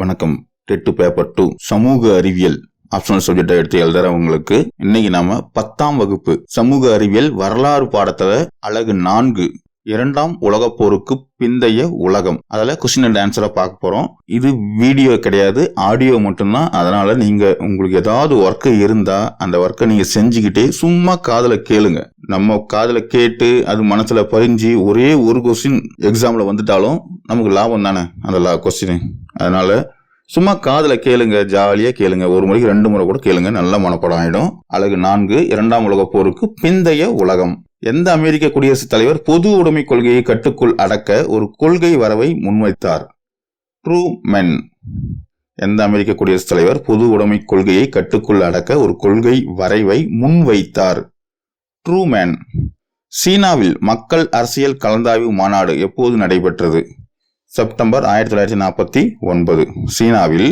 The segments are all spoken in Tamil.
வணக்கம். TET paper two. சமூக அறிவியல் ஆப்ஷனல் சப்ஜெக்டை எடுத்து எழுதுறவங்களுக்கு இன்னைக்கு நாம பத்தாம் வகுப்பு சமூக அறிவியல் வரலாறு பாடத்துல அழகு நான்கு. இரண்டாம் உலக போருக்கு பிந்தைய உலகம். அதில் கொஸ்டின் அண்ட் ஆன்சரை பார்க்க போறோம். இது வீடியோ கிடையாது ஆடியோ மட்டும்தான். அதனால நீங்க உங்களுக்கு ஏதாவது ஒர்க்கு இருந்தா அந்த ஒர்க்கை நீங்க செஞ்சுக்கிட்டே சும்மா காதில் கேளுங்க. நம்ம காதில் கேட்டு அது மனசுல பதிஞ்சு ஒரே ஒரு கொஸ்டின் எக்ஸாம்ல வந்துட்டாலும் நமக்கு லாபம் தானே அந்த கொஸ்டின் அதனால சும்மா காதில் கேளுங்க ஜாலியாக கேளுங்க. ஒரு முறைக்கு ரெண்டு முறை கூட கேளுங்க. நல்ல மனப்படம் ஆகிடும் அழகு நான்கு இரண்டாம் உலக போருக்கு பிந்தைய உலகம். எந்த அமெரிக்க குடியரசுத் தலைவர் பொது உடைமை கொள்கையை கட்டுக்குள் அடக்க ஒரு கொள்கை வரவை முன்வைத்தார்? ட்ரூ மென் எந்த அமெரிக்க குடியரசுத் தலைவர் பொது உடைமை கொள்கையை கட்டுக்குள் அடக்க ஒரு கொள்கை வரைவை முன்வைத்தார்? ட்ரூ மேன் சீனாவில் மக்கள் அரசியல் கலந்தாய்வு மாநாடு எப்போது நடைபெற்றது? செப்டம்பர் ஆயிரத்தி தொள்ளாயிரத்தி நாற்பத்தி ஒன்பது. சீனாவில்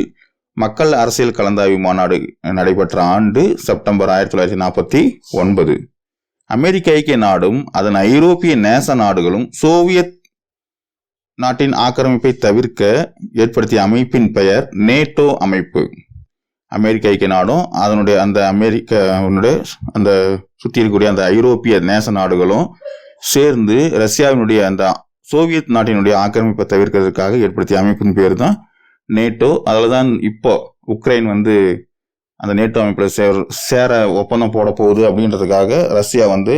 மக்கள் அரசியல் கலந்தாய்வு மாநாடு நடைபெற்ற ஆண்டு செப்டம்பர் ஆயிரத்தி தொள்ளாயிரத்தி நாற்பத்தி ஒன்பது. அமெரிக்க ஐக்கிய நாடும் அதன் ஐரோப்பிய நேச நாடுகளும் சோவியத் நாட்டின் ஆக்கிரமிப்பை தவிர்க்க ஏற்படுத்திய அமைப்பின் பெயர் நேட்டோ அமைப்பு. அமெரிக்க ஐக்கிய நாடும் அதனுடைய அந்த அமெரிக்க அந்த சுற்றி இருக்கக்கூடிய அந்த ஐரோப்பிய நேச நாடுகளும் சேர்ந்து ரஷ்யாவினுடைய அந்த சோவியத் நாட்டினுடைய ஆக்கிரமிப்பை தவிர்க்கிறதுக்காக ஏற்படுத்திய அமைப்பின் பேர் தான் நேட்டோ. அதில் தான் இப்போ உக்ரைன் வந்து அந்த நேட்டோ அமைப்பில் சேர் சேர ஒப்பந்தம் போட போகுது அப்படின்றதுக்காக ரஷ்யா வந்து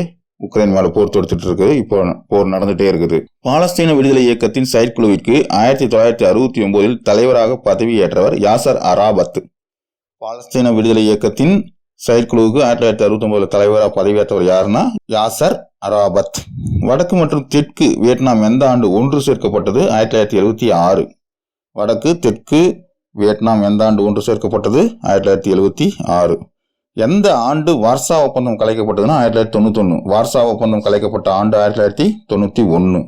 உக்ரைன் மேலே போர் தொடுத்துட்டு இருக்குது. இப்போ போர் நடந்துகிட்டே இருக்குது. பாலஸ்தீன விடுதலை இயக்கத்தின் செயற்குழுவிற்கு ஆயிரத்தி தொள்ளாயிரத்தி அறுபத்தி ஒன்பதில் தலைவராக பதவியேற்றவர் யாசர் அராபத். பாலஸ்தீன விடுதலை இயக்கத்தின் செயற்குழுவுக்கு ஆயிரத்தி தொள்ளாயிரத்தி அறுபத்தி ஒன்பதுல தலைவராக பதவியேற்றவர் யாருன்னா யாசர் அராபத். வடக்கு மற்றும் தெற்கு வியட்நாம் எந்த ஆண்டு ஒன்று சேர்க்கப்பட்டது? ஆயிரத்தி தொள்ளாயிரத்தி எழுபத்தி ஆறு. வடக்கு தெற்கு வியட்நாம் எந்த ஆண்டு ஒன்று சேர்க்கப்பட்டது? ஆயிரத்தி தொள்ளாயிரத்தி எழுபத்தி ஆறு. எந்த ஆண்டு வார்சா ஒப்பந்தம் கலைக்கப்பட்டதுன்னா ஆயிரத்தி தொள்ளாயிரத்தி தொண்ணூத்தொன்னு. வார்சா ஒப்பந்தம் கலைக்கப்பட்ட ஆண்டு ஆயிரத்தி தொள்ளாயிரத்தி தொண்ணூற்றி ஒன்று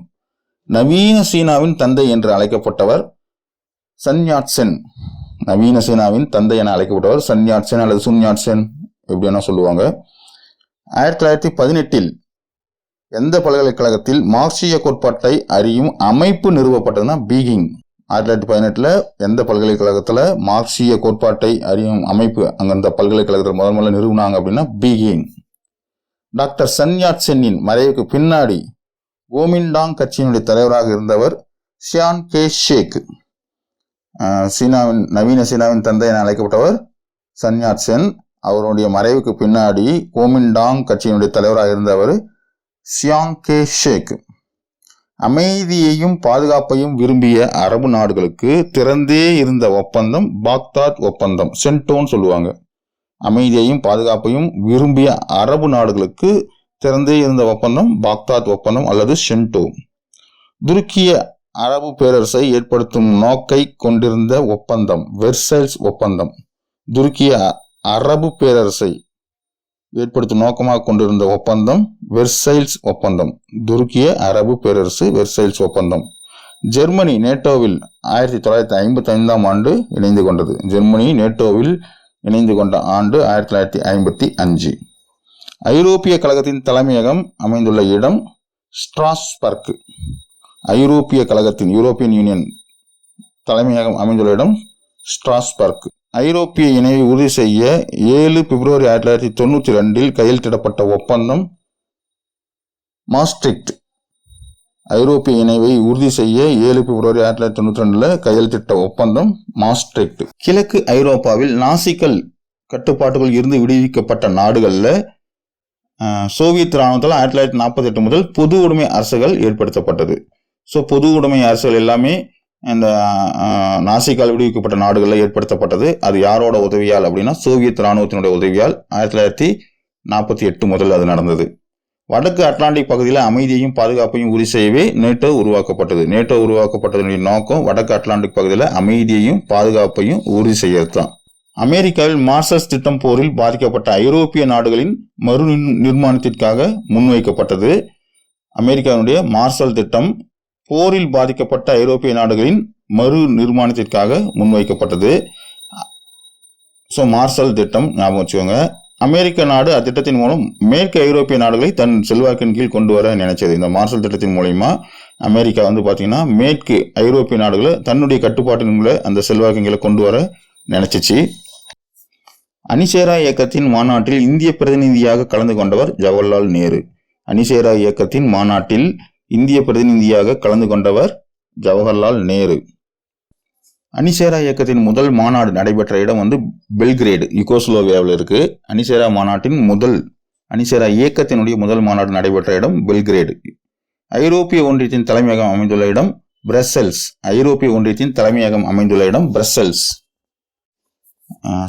நவீன சீனாவின் தந்தை என்று அழைக்கப்பட்டவர் சன்யாட்சென் நவீன சீனாவின் தந்தை என அழைக்கப்பட்டவர் சன்யாட்சென் அல்லது சுன்யாட்சென் எப்படி வேணா சொல்லுவாங்க. ஆயிரத்தி தொள்ளாயிரத்தி பதினெட்டில் எந்த பல்கலைக்கழகத்தில் மார்க்சிய கோட்பாட்டை அறியும் அமைப்பு நிறுவப்பட்டதுன்னா பீகிங். ஆயிரத்தி தொள்ளாயிரத்தி பதினெட்டில் எந்த பல்கலைக்கழகத்தில் மார்க்சிய கோட்பாட்டை அறியும் அமைப்பு அங்கே அந்த பல்கலைக்கழகத்தில் முதல் முதல்ல நிறுவனாங்க அப்படின்னா பீகிங். டாக்டர் சன்யாட் சென்னின் மறைவுக்கு பின்னாடி கோமின்டாங் கட்சியினுடைய தலைவராக இருந்தவர் ஷியான் கே. ஷேக். சீனாவின் நவீன சீனாவின் தந்தை என அழைக்கப்பட்டவர் சன்யாட் சென். அவருடைய மறைவுக்கு பின்னாடி கோமின்டாங் கட்சியினுடைய தலைவராக இருந்தவர் சியாங் கே ஷேக். அமைதியையும் பாதுகாப்பையும் விரும்பிய அரபு நாடுகளுக்கு திறந்தே இருந்த ஒப்பந்தம் பாக்தாத் ஒப்பந்தம் சென்டோன் சொல்லுவாங்க. அமைதியையும் பாதுகாப்பையும் விரும்பிய அரபு நாடுகளுக்கு திறந்தே இருந்த ஒப்பந்தம் பாக்தாத் ஒப்பந்தம் அல்லது சென்டோ துருக்கிய அரபு பேரரசை ஏற்படுத்தும் நோக்கை கொண்டிருந்த ஒப்பந்தம் வெர்சைல்ஸ் ஒப்பந்தம். துருக்கிய அரபு பேரரசை ஏற்படுத்தும் நோக்கமாக கொண்டிருந்த ஒப்பந்தம் வெர்சைல்ஸ் ஒப்பந்தம். துருக்கிய அரபு பேரரசு வெர்சைல்ஸ் ஒப்பந்தம். ஜெர்மனி நேட்டோவில் ஆயிரத்தி தொள்ளாயிரத்தி ஐம்பத்தி ஐந்தாம் ஆண்டு இணைந்து கொண்டது. ஜெர்மனி நேட்டோவில் இணைந்து கொண்ட ஆண்டு ஆயிரத்தி தொள்ளாயிரத்தி ஐம்பத்தி அஞ்சு. ஐரோப்பிய கழகத்தின் தலைமையகம் அமைந்துள்ள இடம் ஸ்ட்ராஸ்பர்க். ஐரோப்பிய கழகத்தின் யூரோப்பியன் யூனியன் தலைமையகம் அமைந்துள்ள இடம் ஸ்ட்ராஸ்பர்க். ஐரோப்பிய இணைவை உறுதி செய்ய ஏழு பிப்ரவரி ஆயிரத்தி தொள்ளாயிரத்தி தொண்ணூற்றி ரெண்டில் கையெழுத்திடப்பட்ட ஒப்பந்தம் மாஸ்ட்ரிக்ட் ஐரோப்பிய இணைவை உறுதி செய்ய ஏழு பிப்ரவரி ஆயிரத்தி தொள்ளாயிரத்தி தொண்ணூற்றி ரெண்டுல கையெழுத்திட்ட ஒப்பந்தம் மாஸ்ட்ரிக்ட் கிழக்கு ஐரோப்பாவில் நாசிக்கல் கட்டுப்பாட்டுகள் இருந்து விடுவிக்கப்பட்ட நாடுகளில் சோவியத் இராணுவத்தில் ஆயிரத்தி தொள்ளாயிரத்தி நாற்பத்தி எட்டு முதல் பொது உடைமை அரசுகள் ஏற்படுத்தப்பட்டது. ஸோ பொது உடைமை அரசுகள் எல்லாமே இந்த நாசிக்கால் விடுவிக்கப்பட்ட நாடுகளில் ஏற்படுத்தப்பட்டது. அது யாரோட உதவியால் அப்படின்னா சோவியத் இராணுவத்தினுடைய உதவியால் ஆயிரத்தி தொள்ளாயிரத்தி நாற்பத்தி எட்டு முதல் அது நடந்தது. வடக்கு அட்லாண்டிக் பகுதியில் அமைதியையும் பாதுகாப்பையும் உறுதி செய்யவே நேட்டோ உருவாக்கப்பட்டது. நேட்டோ உருவாக்கப்பட்டதனுடைய நோக்கம் வடக்கு அட்லாண்டிக் பகுதியில் அமைதியையும் பாதுகாப்பையும் உறுதி செய்யறது தான் அமெரிக்காவில் மார்சஸ் திட்டம் போரில் பாதிக்கப்பட்ட ஐரோப்பிய நாடுகளின் மறு நிர்மாணத்திற்காக முன்வைக்கப்பட்டது. அமெரிக்காவினுடைய மார்சல் திட்டம் போரில் பாதிக்கப்பட்ட ஐரோப்பிய நாடுகளின் மறு நிர்மாணத்திற்காக முன்வைக்கப்பட்டது. ஸோ மார்சல் திட்டம் ஞாபகம் வச்சுக்கோங்க. அமெரிக்க நாடு அத்திட்டத்தின் மூலம் மேற்கு ஐரோப்பிய நாடுகளை தன் செல்வாக்கின் கீழ் கொண்டு வர நினைச்சது. இந்த மார்சல் திட்டத்தின் மூலயமா அமெரிக்கா வந்து பார்த்தீங்கன்னா மேற்கு ஐரோப்பிய நாடுகளை தன்னுடைய கட்டுப்பாட்டினுள்ள அந்த செல்வாக்குகளை கொண்டு வர நினைச்சிச்சு. அணிசேரா இயக்கத்தின் மாநாட்டில் இந்திய பிரதிநிதியாக கலந்து கொண்டவர் ஜவஹர்லால் நேரு. அனிசேரா இயக்கத்தின் மாநாட்டில் இந்திய பிரதிநிதியாக கலந்து கொண்டவர் ஜவஹர்லால் நேரு. அனிசேரா இயக்கத்தின் முதல் மாநாடு நடைபெற்ற இடம் வந்து பெல்கிரேடு யுகோஸ்லோவியாவில் இருக்கு. அனிசேரா மாநாட்டின் முதல் அனிசேரா இயக்கத்தினுடைய முதல் மாநாடு நடைபெற்ற இடம் பெல்கிரேடு. ஐரோப்பிய ஒன்றியத்தின் தலைமையகம் அமைந்துள்ள இடம் பிரசல்ஸ் ஐரோப்பிய ஒன்றியத்தின் தலைமையகம் அமைந்துள்ள இடம் பிரசல்ஸ்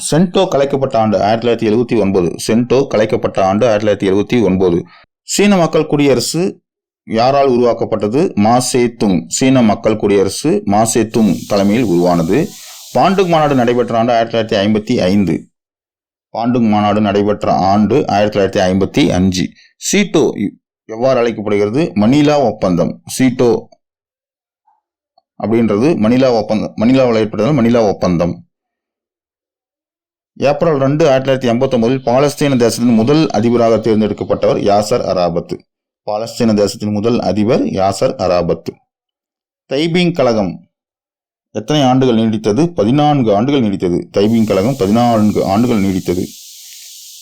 சென்டோ கலைக்கப்பட்ட ஆண்டு ஆயிரத்தி தொள்ளாயிரத்தி எழுபத்தி ஒன்பது. சென்டோ கலைக்கப்பட்ட ஆண்டு ஆயிரத்தி தொள்ளாயிரத்தி எழுபத்தி ஒன்பது. சீன மக்கள் குடியரசு யாரால் உருவாக்கப்பட்டது? மாசேத்துங் சீன மக்கள் குடியரசு மாசேத்துங் தலைமையில் உருவானது. பாண்டுங் மாநாடு நடைபெற்ற ஆண்டு ஆயிரத்தி தொள்ளாயிரத்தி ஐம்பத்தி ஐந்து. பாண்டுங் மாநாடு நடைபெற்ற ஆண்டு ஆயிரத்தி தொள்ளாயிரத்தி ஐம்பத்தி அஞ்சு. சீட்டோ எவ்வாறு அழைக்கப்படுகிறது? மணிலா ஒப்பந்தம். சீட்டோ அப்படின்றது மணிலா ஒப்பந்தம் மணிலாவில் ஏற்பட்டது மணிலா ஒப்பந்தம். ஏப்ரல் ரெண்டு ஆயிரத்தி தொள்ளாயிரத்தி எண்பத்தொன்பதில் பாலஸ்தீன தேசத்தின் முதல் அதிபராக தேர்ந்தெடுக்கப்பட்டவர் யாசர் அராபத் பாலஸ்தீன தேசத்தின் முதல் அதிபர் யாசர் அராபத் தைபிங் கழகம் எத்தனை ஆண்டுகள் நீடித்தது? பதினான்கு ஆண்டுகள் நீடித்தது. தைபிங் கழகம் பதினான்கு ஆண்டுகள் நீடித்தது.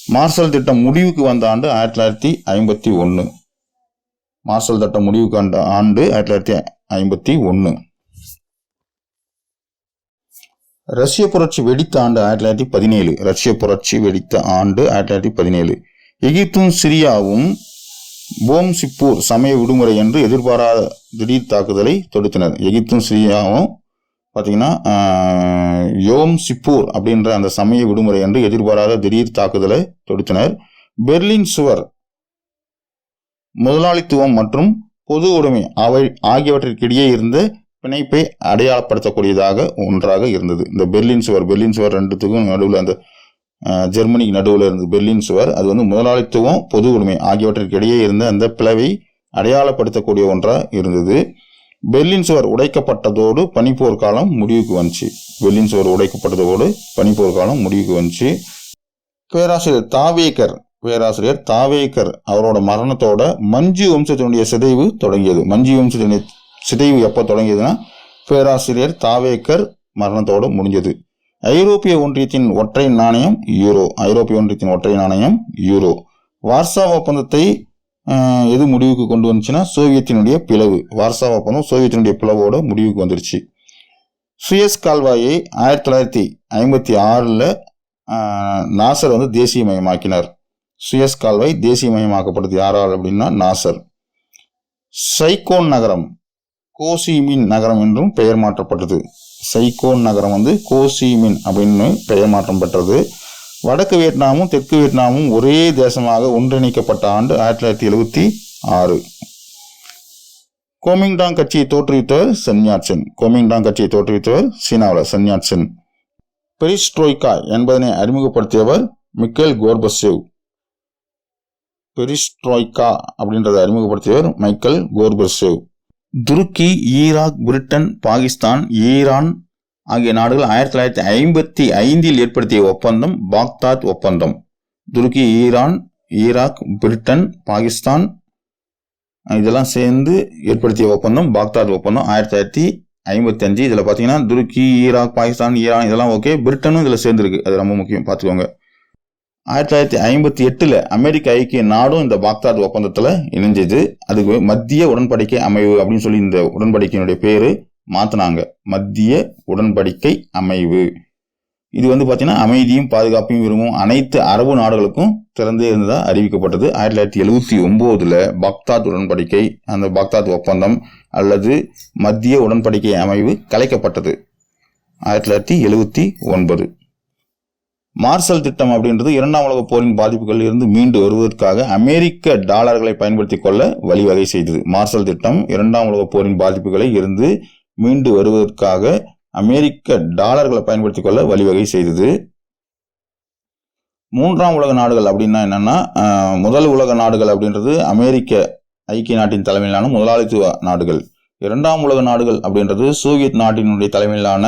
மார்ஷல் திட்டம் முடிவுக்கு வந்த ஆண்டு ஆயிரத்தி தொள்ளாயிரத்தி ஐம்பத்தி ஒன்று மார்ஷல் திட்டம் முடிவுக்கு வந்த ஆண்டு ஆயிரத்தி தொள்ளாயிரத்தி ஐம்பத்தி ஒன்று ரஷ்ய புரட்சி வெடித்த ஆண்டு ஆயிரத்தி தொள்ளாயிரத்தி பதினேழு. ரஷ்ய புரட்சி வெடித்த ஆண்டு ஆயிரத்தி தொள்ளாயிரத்தி பதினேழு. எகிப்தும் சிரியாவும் போம் சிப்பூர் சமய விடுமுறை என்று எதிர்பாராத திடீர் தாக்குதலை தொடுத்தனர். எகிப்தும் சிரியாவும் பார்த்தீங்கன்னா யோம் சிப்பூர் அப்படின்ற அந்த சமய விடுமுறை என்று எதிர்பாராத திடீர் தாக்குதலை தொடுத்தனர். பெர்லின் சுவர் முதலாளித்துவம் மற்றும் பொது உடைமை அவை ஆகியவற்றிற்கிடையே இருந்த பிணைப்பை அடையாளப்படுத்தக்கூடியதாக ஒன்றாக இருந்தது. இந்த பெர்லின் சுவர் பெர்லின் சுவர் ரெண்டுத்துக்கும் நடுவில் அந்த ஜெர்மனிக்கு நடுவில் இருந்த பெர்லின் சுவர் அது வந்து முதலாளித்துவம் பொது உடைமை ஆகியவற்றிற்கு இடையே இருந்த அந்த பிளவை அடையாளப்படுத்தக்கூடிய ஒன்றாக இருந்தது. பெர்லின் சுவர் உடைக்கப்பட்டதோடு பனிப்போர் காலம் முடிவுக்கு வந்துச்சு. பெர்லின் சுவர் உடைக்கப்பட்டதோடு பனிப்போர் காலம் முடிவுக்கு வந்துச்சு. பேராசிரியர் தாவேக்கர் பேராசிரியர் தாவேக்கர் அவரோட மரணத்தோட மஞ்சு வம்சத்தினுடைய சிதைவு தொடங்கியது. மஞ்சு வம்சத்தினுடைய சிதைவு எப்போ தொடங்கியதுன்னா பேராசிரியர் தாவேக்கர் மரணத்தோடு முடிஞ்சது. ஐரோப்பிய ஒன்றியத்தின் ஒற்றை நாணயம் யூரோ. ஐரோப்பிய ஒன்றியத்தின் ஒற்றை நாணயம் யூரோ. வார்சா ஒப்பந்தத்தை எது முடிவுக்கு கொண்டு வந்துச்சுன்னா சோவியத்தினுடைய பிளவு. வார்சா ஒப்பந்தம் சோவியத்தினுடைய பிளவோட முடிவுக்கு வந்துருச்சு. சுயஸ் கால்வாயை ஆயிரத்தி தொள்ளாயிரத்தி ஐம்பத்தி ஆறில் நாசர் வந்து தேசியமயமாக்கினார். சுயஸ் கால்வாய் தேசியமயமாக்கப்பட்டது யாரால் அப்படின்னா நாசர். சைகோன் நகரம் கோசிமின் நகரம் என்றும் பெயர் மாற்றப்பட்டது. சைகோன் நகரம் வந்து கோசிமின் அப்படின்னு பெயர் மாற்றம் பெற்றது. வடக்கு வியட்நாமும் தெற்கு வியட்நாமும் ஒரே தேசமாக ஒன்றிணைக்கப்பட்ட ஆண்டு ஆயிரத்தி தொள்ளாயிரத்தி எழுபத்தி ஆறு. கோமிங்டாங் கட்சியை தோற்றுவித்தவர் சன்யாட்சன் கோமிங்டாங் கட்சியை தோற்றுவித்தவர் சீனாவில் சன்யாட்சன் பெரிஸ்ட்ரோய்கா என்பதனை அறிமுகப்படுத்தியவர் மிக்கேல் கோர்பசேவ். பெரிஸ்ட்ரோய்கா அப்படின்றத அறிமுகப்படுத்தியவர் மைக்கேல் கோர்பசேவ். துருக்கி ஈராக் பிரிட்டன் பாகிஸ்தான் ஈரான் ஆகிய நாடுகள் ஆயிரத்தி தொள்ளாயிரத்தி ஐம்பத்தி ஐந்தில் ஏற்படுத்திய ஒப்பந்தம் பாக்தாத் ஒப்பந்தம். துருக்கி ஈரான் ஈராக் பிரிட்டன் பாகிஸ்தான் இதெல்லாம் சேர்ந்து ஏற்படுத்திய ஒப்பந்தம் பாக்தாத் ஒப்பந்தம் ஆயிரத்தி தொள்ளாயிரத்தி ஐம்பத்தி அஞ்சு இதில் பார்த்தீங்கன்னா துருக்கி ஈராக் பாகிஸ்தான் ஈரான் இதெல்லாம் ஓகே பிரிட்டனும் இதில் சேர்ந்துருக்கு. அது ரொம்ப முக்கியம். பார்த்துக்கோங்க. ஆயிரத்தி தொள்ளாயிரத்தி ஐம்பத்தி எட்டில் அமெரிக்க ஐக்கிய நாடும் இந்த பாக்தாத் ஒப்பந்தத்தில் இணைஞ்சது. அதுக்கு மத்திய உடன்படிக்கை அமைவு அப்படின்னு சொல்லி இந்த உடன்படிக்கையினுடைய பேர் மாற்றினாங்க மத்திய உடன்படிக்கை அமைவு. இது வந்து பார்த்தீங்கன்னா அமைதியும் பாதுகாப்பையும் விரும்பும் அனைத்து அரபு நாடுகளுக்கும் திறந்தே இருந்ததாக அறிவிக்கப்பட்டது. ஆயிரத்தி தொள்ளாயிரத்தி எழுபத்தி ஒம்போதில் பாக்தாத் உடன்படிக்கை அந்த பாக்தாத் ஒப்பந்தம் அல்லது மத்திய உடன்படிக்கை அமைவு கலைக்கப்பட்டது. ஆயிரத்தி தொள்ளாயிரத்தி எழுபத்தி ஒன்பது. மார்சல் திட்டம் அப்படின்றது இரண்டாம் உலகப் போரின் பாதிப்புகளில் இருந்து மீண்டு வருவதற்காக அமெரிக்க டாலர்களை பயன்படுத்தி கொள்ள வழிவகை செய்தது. மார்சல் திட்டம் இரண்டாம் உலகப் போரின் பாதிப்புகளை இருந்து மீண்டு வருவதற்காக அமெரிக்க டாலர்களை பயன்படுத்தி கொள்ள வழிவகை செய்தது. மூன்றாம் உலக நாடுகள் அப்படின்னா என்னன்னா முதல் உலக நாடுகள் அப்படின்றது அமெரிக்க ஐக்கிய நாட்டின் தலைமையிலான முதலாளித்துவ நாடுகள். இரண்டாம் உலக நாடுகள் அப்படின்றது சோவியத் நாட்டினுடைய தலைமையிலான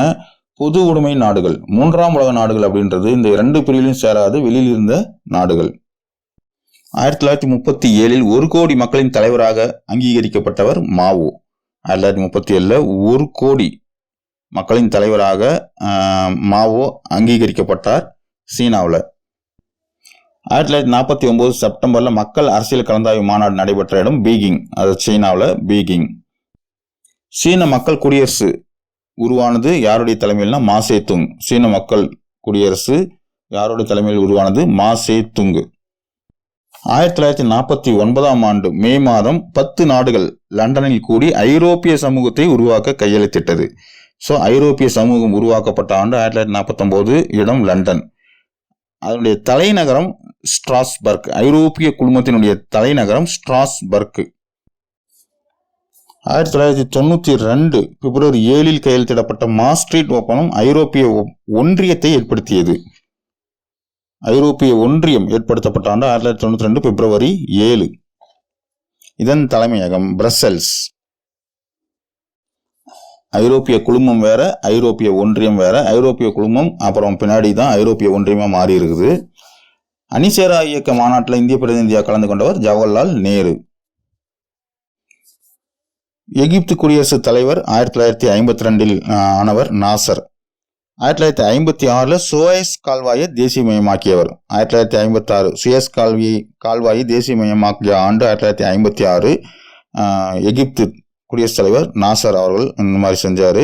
பொது உடைமை நாடுகள் மூன்றாம் உலக நாடுகள் அப்படின்றது இந்த இரண்டு பிரிவிலும் சேராது வெளியில் இருந்த நாடுகள். ஆயிரத்தி தொள்ளாயிரத்தி முப்பத்தி ஏழில் ஒரு கோடி மக்களின் தலைவராக அங்கீகரிக்கப்பட்டவர் மாவோ. ஆயிரத்தி தொள்ளாயிரத்தி முப்பத்தி ஏழில் ஒரு கோடி மக்களின் தலைவராக மாவோ அங்கீகரிக்கப்பட்டார் சீனாவில். ஆயிரத்தி தொள்ளாயிரத்தி நாற்பத்தி ஒம்பது செப்டம்பரில் மக்கள் அரசியல் கலந்தாய்வு மாநாடு நடைபெற்ற இடம் பீகிங் அது சீனாவில் பீகிங். சீன மக்கள் குடியரசு உருவானது யாருடைய தலைமையில்னா மாசே துங் சீன மக்கள் குடியரசு யாருடைய தலைமையில் உருவானது? மாசே துங் ஆயிரத்தி தொள்ளாயிரத்தி நாற்பத்தி ஒன்பதாம் ஆண்டு மே மாதம் பத்து நாடுகள் லண்டனில் கூடி ஐரோப்பிய சமூகத்தை உருவாக்க கையெழுத்திட்டது. ஸோ ஐரோப்பிய சமூகம் உருவாக்கப்பட்ட ஆண்டு ஆயிரத்தி தொள்ளாயிரத்தி நாற்பத்தொம்போது இடம் லண்டன். அதனுடைய தலைநகரம் ஸ்ட்ராஸ்பர்க் ஐரோப்பிய குழுமத்தினுடைய தலைநகரம் ஸ்ட்ராஸ்பர்க். ஆயிரத்தி தொள்ளாயிரத்தி தொண்ணூற்றி ரெண்டு பிப்ரவரி ஏழில் கையெழுத்திடப்பட்ட மாஸ்ட்ரீட் ஒப்பந்தம் ஐரோப்பிய ஒ- ஒன்றியத்தை ஏற்படுத்தியது. ஐரோப்பிய ஒன்றியம் ஏற்படுத்தப்பட்ட ஆண்டு ஆயிரத்தி தொள்ளாயிரத்தி தொண்ணூற்றி ரெண்டு பிப்ரவரி ஏழு. இதன் தலைமையகம் பிரசல்ஸ் ஐரோப்பிய குழுமம் வேற ஐரோப்பிய ஒன்றியம் வேற ஐரோப்பிய குழுமம் அப்புறம் பின்னாடி தான் ஐரோப்பிய ஒன்றியமாக மாறி இருக்குது அணிசேரா இயக்க மாநாட்டில் இந்திய பிரதிநிதியாக கலந்து கொண்டவர் ஜவஹர்லால் நேரு. எகிப்து குடியரசுத் தலைவர் ஆயிரத்தி தொள்ளாயிரத்தி ஐம்பத்தி ரெண்டில் ஆனவர் நாசர். ஆயிரத்தி தொள்ளாயிரத்தி ஐம்பத்தி ஆறில் சுயஸ் கால்வாயை தேசியமயமாக்கியவர் ஆயிரத்தி தொள்ளாயிரத்தி ஐம்பத்தி ஆறு சுயஸ் கால்வியை கால்வாயை தேசியமயமாக்கிய ஆண்டு ஆயிரத்தி தொள்ளாயிரத்தி ஐம்பத்தி ஆறு எகிப்து குடியரசுத் தலைவர் நாசர் அவர்கள் இந்த மாதிரி செஞ்சார்.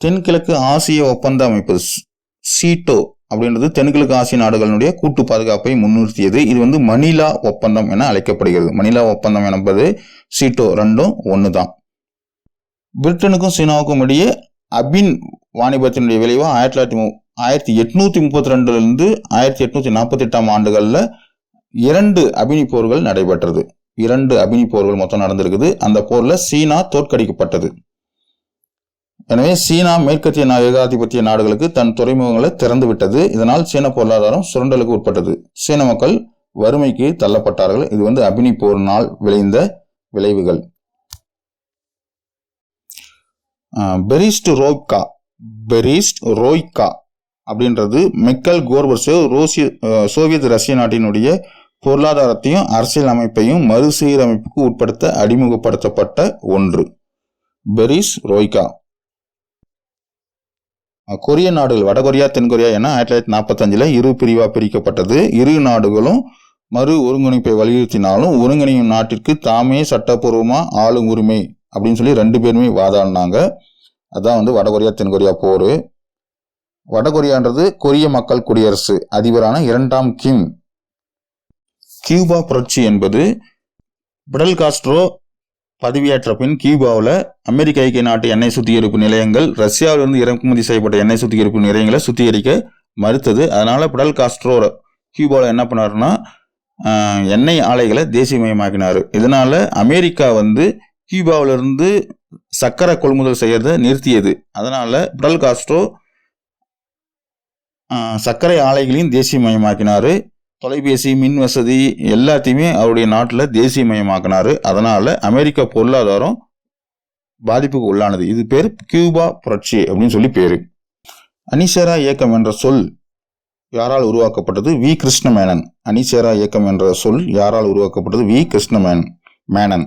தென்கிழக்கு ஆசிய ஒப்பந்த அமைப்பு சீட்டோ அப்படின்றது தென்கிழக்கு ஆசிய நாடுகளுடைய கூட்டு பாதுகாப்பை முன்னிறுத்தியது. இது வந்து மணிலா ஒப்பந்தம் என அழைக்கப்படுகிறது. மணிலா ஒப்பந்தம் என்பது சீட்டோ ரெண்டும் ஒன்று தான் பிரிட்டனுக்கும் சீனாவுக்கும் இடையே அபின் வாணிபத்தினுடைய விளைவு ஆயிரத்தி தொள்ளாயிரத்தி மு- ஆயிரத்தி எட்நூத்தி முப்பத்தி ரெண்டுலேருந்து ஆயிரத்தி எட்நூத்தி நாற்பத்தி எட்டாம் ஆண்டுகளில் இரண்டு அபினி போர்கள் நடைபெற்றது. இரண்டு அபினி போர்கள் மொத்தம் நடந்திருக்குது. அந்த போரில் சீனா தோற்கடிக்கப்பட்டது. எனவே சீனா மேற்கத்திய நா- ஏகாதிபத்திய நாடுகளுக்கு தன் துறைமுகங்களை திறந்து விட்டது இதனால் சீன பொருளாதாரம் சுரண்டலுக்கு உட்பட்டது. சீன மக்கள் வறுமைக்கு தள்ளப்பட்டார்கள். இது வந்து அபினி போரினால் விளைந்த விளைவுகள். பெரிஸ்ட் ரோய்கா பெரிஸ்ட் ரோய்கா அப்படின்றது மெக்கல் கோர்பச்சேவ் ரோசிய சோவியத் ரஷ்ய நாட்டினுடைய பொருளாதாரத்தையும் அரசியல் அமைப்பையும் மறுசீரமைப்புக்கு உட்படுத்த அறிமுகப்படுத்தப்பட்ட ஒன்று. Perestroika. கொரிய நாடுகள் வடகொரியா தென்கொரியா என ஆயிரத்தி தொள்ளாயிரத்தி நாற்பத்தஞ்சில் இரு பிரிவாக பிரிக்கப்பட்டது. இரு நாடுகளும் மறு ஒருங்கிணைப்பை வலியுறுத்தினாலும் ஒருங்கிணையும் நாட்டிற்கு தாமே சட்டப்பூர்வமாக ஆளும் உரிமை அப்படின்னு சொல்லி ரெண்டு பேருமே வாதாடினாங்க. அதான் வந்து வடகொரியா தென்கொரியா போர். வடகொரியான்றது கொரிய மக்கள் குடியரசு அதிபரான இரண்டாம் கிம். கியூபா புரட்சி என்பது பிடல் காஸ்ட்ரோ பதவியேற்ற பின் கியூபாவில் அமெரிக்க ஐக்கிய நாட்டு எண்ணெய் சுத்திகரிப்பு நிலையங்கள் ரஷ்யாவிலிருந்து இறக்குமதி செய்யப்பட்ட எண்ணெய் சுத்திகரிப்பு நிலையங்களை சுத்திகரிக்க மறுத்தது. அதனால் பிடல் காஸ்ட்ரோ கியூபாவில் என்ன பண்ணாருன்னா எண்ணெய் ஆலைகளை தேசியமயமாக்கினார். இதனால் அமெரிக்கா வந்து கியூபாவிலிருந்து சக்கரை கொள்முதல் செய்யறத நிறுத்தியது. அதனால் பிடல் காஸ்ட்ரோ சர்க்கரை ஆலைகளையும் தேசியமயமாக்கினார். தொலைபேசி மின் வசதி எல்லாத்தையுமே அவருடைய நாட்டில் தேசியமயமாக்கினார். அதனால் அமெரிக்க பொருளாதாரம் பாதிப்புக்கு உள்ளானது. இது பேர் கியூபா புரட்சி அப்படின்னு சொல்லி பேர். அனிசேரா இயக்கம் என்ற சொல் யாரால் உருவாக்கப்பட்டது? வி. கிருஷ்ணமேனன். அனிசேரா இயக்கம் என்ற சொல் யாரால் உருவாக்கப்பட்டது? வி. கிருஷ்ணமேனன் மேனன்.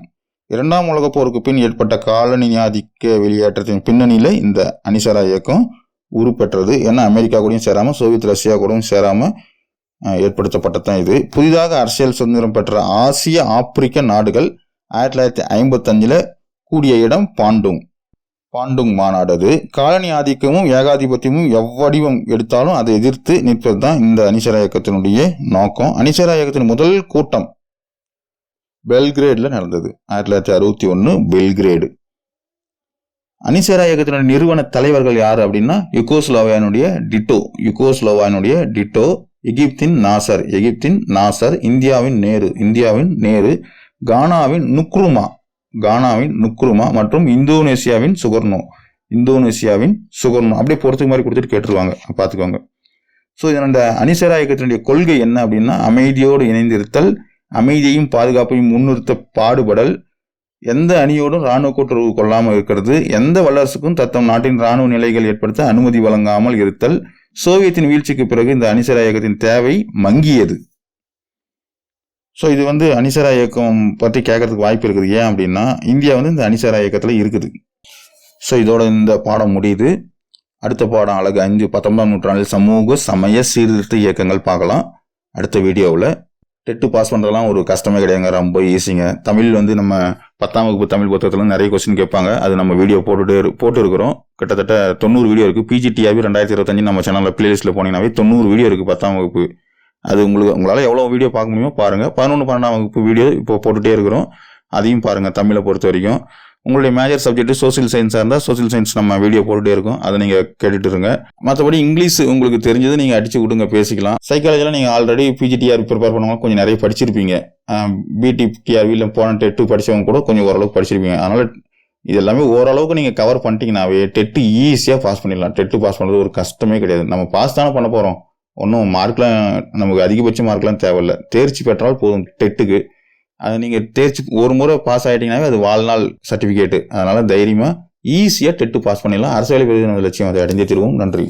இரண்டாம் உலகப் போருக்கு பின் ஏற்பட்ட காலனி ஆதிக்க வெளியேற்றத்தின் பின்னணியில் இந்த அனிசேரா இயக்கம் உருப்பெற்றது. ஏன்னா அமெரிக்கா கூடயும் சேராமல் சோவியத் ரஷ்யா கூடயும் சேராமல் ஏற்படுத்தப்பட்டதான் இது. புதிதாக அரசியல் சுதந்திரம் பெற்ற ஆசிய ஆப்பிரிக்க நாடுகள் ஆயிரத்தி தொள்ளாயிரத்தி ஐம்பத்தஞ்சில் கூடிய இடம் பாண்டுங். பாண்டுங் மாநாடு அது. காலனி ஆதிக்கமும் ஏகாதிபத்தியமும் எவ்வடிவம் எடுத்தாலும் அதை எதிர்த்து நிற்பது தான் இந்த அனிசரா இயக்கத்தினுடைய நோக்கம். அனிசரா இயக்கத்தின் முதல் கூட்டம் பெல்கிரேடில் நடந்தது. ஆயிரத்தி தொள்ளாயிரத்தி அறுபத்தி ஒன்று பெல்கிரேடு. அனிசேரா இயக்கத்தினுடைய நிறுவன தலைவர்கள் யார் அப்படின்னா யுகோஸ்லோவானுடைய டிட்டோ. யுகோஸ்லோவானுடைய டிட்டோ. எகிப்தின் நாசர் எகிப்தின் நாசர் இந்தியாவின் நேரு இந்தியாவின் நேரு கானாவின் நுக்ருமா கானாவின் நுக்ருமா மற்றும் இந்தோனேசியாவின் சுகர்ணோ இந்தோனேசியாவின் சுகர்ணோ. அப்படியே பொறுத்துக்கு மாதிரி கொடுத்துட்டு கேட்டுருவாங்க. பார்த்துக்கோங்க. ஸோ இதனோட அனிசரா இயக்கத்தினுடைய கொள்கை என்ன அப்படின்னா அமைதியோடு இணைந்திருத்தல் அமைதியையும் பாதுகாப்பையும் முன்னிறுத்த பாடுபடல் எந்த அணியோடும் இராணுவ கூட்டுறவு கொள்ளாமல் இருக்கிறது எந்த வல்லரசுக்கும் தத்தம் நாட்டின் இராணுவ நிலைகள் ஏற்படுத்த அனுமதி வழங்காமல் இருத்தல் சோவியத்தின் வீழ்ச்சிக்கு பிறகு இந்த அணிசர இயக்கத்தின் தேவை மங்கியது. ஸோ இது வந்து அனிசரா இயக்கம் பற்றி கேட்கறதுக்கு வாய்ப்பு இருக்குது. ஏன் அப்படின்னா இந்தியா வந்து இந்த அனிசரா இயக்கத்தில் இருக்குது. ஸோ இதோட இந்த பாடம் முடியுது. அடுத்த பாடம் அழகு அஞ்சு பத்தொன்பதாம் நூற்றாண்டில் சமூக சமய சீர்திருத்த இயக்கங்கள் பார்க்கலாம். அடுத்த வீடியோவில் டெட்டு பாஸ் பண்ணுறதுலாம் ஒரு கஷ்டமே கிடையாதுங்க. ரொம்ப ஈஸிங்க தமிழ் வந்து நம்ம பத்தாம் வகுப்பு தமிழ் புத்தகத்தில் நிறைய கொஸ்டின் கேட்பாங்க. அது நம்ம வீடியோ போட்டுட்டு போட்டு இருக்கிறோம் கிட்டத்தட்ட தொண்ணூறு வீடியோ இருக்குது பிஜிடிஆபி ரெண்டாயிரத்தி இருபத்தஞ்சு நம்ம சேனலில் பிளேலிஸ்ட்டில் போனீங்கன்னாவே தொண்ணூறு வீடியோ இருக்குது பத்தாம் வகுப்பு. அது உங்களுக்கு உங்களால் எவ்வளோ வீடியோ பார்க்க முடியுமோ பாருங்கள் பதினொன்று பன்னெண்டாம் வகுப்பு வீடியோ இப்போ போட்டுகிட்டே இருக்கிறோம். அதையும் பாருங்கள் தமிழை பொறுத்த வரைக்கும். உங்களுடைய மேஜர் சப்ஜெக்ட் சோசியல் சயின்ஸாக இருந்தால் சோசியல் சயின்ஸ் நம்ம வீடியோ போட்டுகிட்டே இருக்கும். அதை நீங்கள் கேட்டுட்டு இருங்க. மற்றபடி இங்கிலீஷ் உங்களுக்கு தெரிஞ்சது நீங்கள் அடிச்சு விடுங்க பேசிக்கலாம். சைக்காலஜியில் நீங்கள் ஆல்ரெடி பிஜிடிஆர் ப்ரிப்பேர் பண்ணவங்க கொஞ்சம் நிறைய படிச்சிருப்பீங்க. பிடி டிஆர்வியில் போன டெட்டு படிச்சவங்க கூட கொஞ்சம் ஓரளவுக்கு படிச்சிருப்பீங்க. அதனால் இது எல்லாமே ஓரளவுக்கு நீங்கள் கவர் பண்ணிட்டீங்கன்னாவே டெட்டு ஈஸியாக பாஸ் பண்ணிடலாம். டெட்டு பாஸ் பண்ணுறது ஒரு கஷ்டமே கிடையாது. நம்ம பாஸ் தானே பண்ண போகிறோம் ஒன்றும் மார்க்லாம் நமக்கு அதிகபட்ச மார்க்லாம் தேவையில்லை. தேர்ச்சி பெற்றால் போதும் டெட்டுக்கு அது நீங்கள் தேர்ச்சி ஒரு முறை பாஸ் ஆகிட்டீங்கன்னாவே அது வாழ்நாள் சர்டிஃபிகேட்டு அதனால் தைரியமாக ஈஸியாக டெட்டு பாஸ் பண்ணிடலாம். அரசு வேலை பெறுவது லட்சியம் அதை அடைஞ்சே தருவோம். நன்றி.